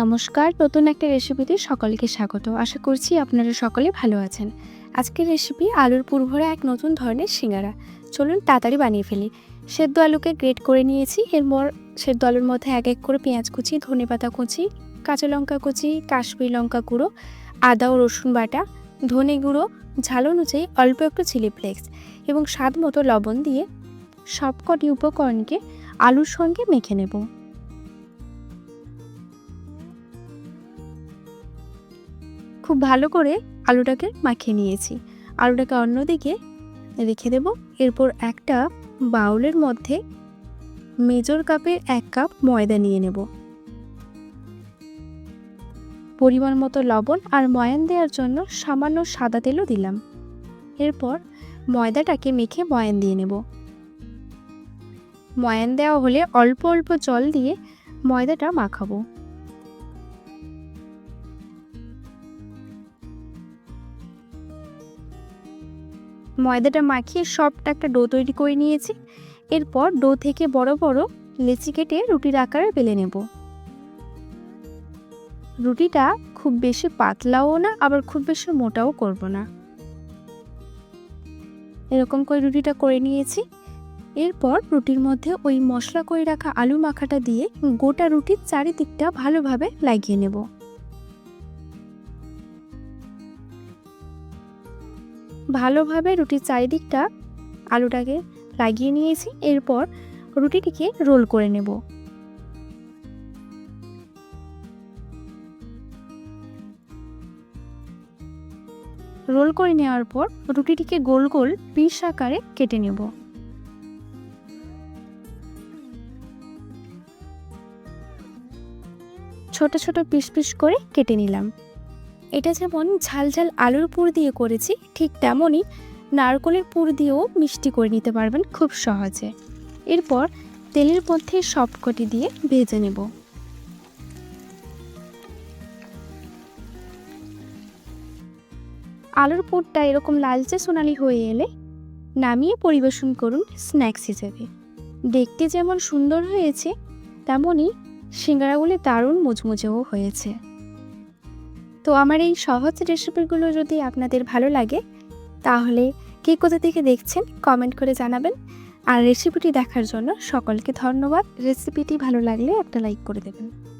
নমস্কার, নতুন একটা রেসিপিতে সকলকে স্বাগত। আশা করছি আপনারা সকলে ভালো আছেন। আজকের রেসিপি আলুর পুরভরা এক নতুন ধরনের সিঙ্গারা। চলুন তাড়াতাড়ি বানিয়ে ফেলি। সেদ্ধ আলুকে গ্রেট করে নিয়েছি। এরপর সেদ্ধ আলুর মধ্যে এক এক করে পেঁয়াজ কুচি ধনে পাতা কুচি, কাঁচা লঙ্কা কুচি, কাশ্মীর লঙ্কা গুঁড়ো, আদা ও রসুন বাটা, ধনে গুঁড়ো, ঝাল অনুযায়ী অল্প একটু চিলি ফ্লেক্স এবং স্বাদ মতো লবণ দিয়ে সবকটি উপকরণকে আলুর সঙ্গে মেখে নেব। খুব ভালো করে আলুটাকে মাখিয়ে নিয়েছি। আলুটাকে অন্যদিকে রেখে দেব। এরপর একটা বাউলের মধ্যে মেজর কাপের এক কাপ ময়দা নিয়ে নেব। পরিমাণ মতো লবণ আর ময়ান দেওয়ার জন্য সামান্য সাদা তেলও দিলাম। এরপর ময়দাটাকে মেখে ময়ান দিয়ে নেব। ময়ান দেওয়া হলে অল্প অল্প জল দিয়ে ময়দাটা মাখাবো। ময়দাটা মাখিয়ে সবটা একটা ডো তৈরি করে নিয়েছি। এরপর ডো থেকে বড় বড় লেচি কেটে রুটির আকারে বেলে নেব। রুটিটা খুব বেশি পাতলাও না, আবার খুব বেশি মোটাও করব না। এরকম করে রুটিটা করে নিয়েছি। এরপর রুটির মধ্যে ওই মশলা করে রাখা আলু মাখাটা দিয়ে গোটা রুটির চারিদিকটা ভালোভাবে লাগিয়ে নেব। ভালোভাবে রুটির চারিদিকটা আলুটাকে লাগিয়ে নিয়েছি। এরপর রুটিটিকে রোল করে নেব। রোল করে নেওয়ার পর রুটিটিকে গোল গোল পিস আকারে কেটে নেব। ছোট ছোট পিস পিস করে কেটে নিলাম। এটা যেমন ঝাল ঝাল আলুর পুর দিয়ে করেছি, ঠিক তেমনই নারকলের পুর দিয়েও মিষ্টি করে নিতে পারবেন খুব সহজে। এরপর তেলের মধ্যে সবকটি দিয়ে ভেজে নেব। আলুর পুরটা এরকম লালচে সোনালি হয়ে এলে নামিয়ে পরিবেশন করুন স্ন্যাক্স হিসেবে। দেখতে যেমন সুন্দর হয়েছে, তেমনই সিঙ্গারাগুলি দারুণ মুচমুচেও হয়েছে। তো আমার এই সহজ রেসিপিগুলো যদি আপনাদের ভালো লাগে, তাহলে কে কোথা থেকে দেখছেন কমেন্ট করে জানাবেন। আর রেসিপিটি দেখার জন্য সকলকে ধন্যবাদ। রেসিপিটি ভালো লাগলে একটা লাইক করে দেবেন।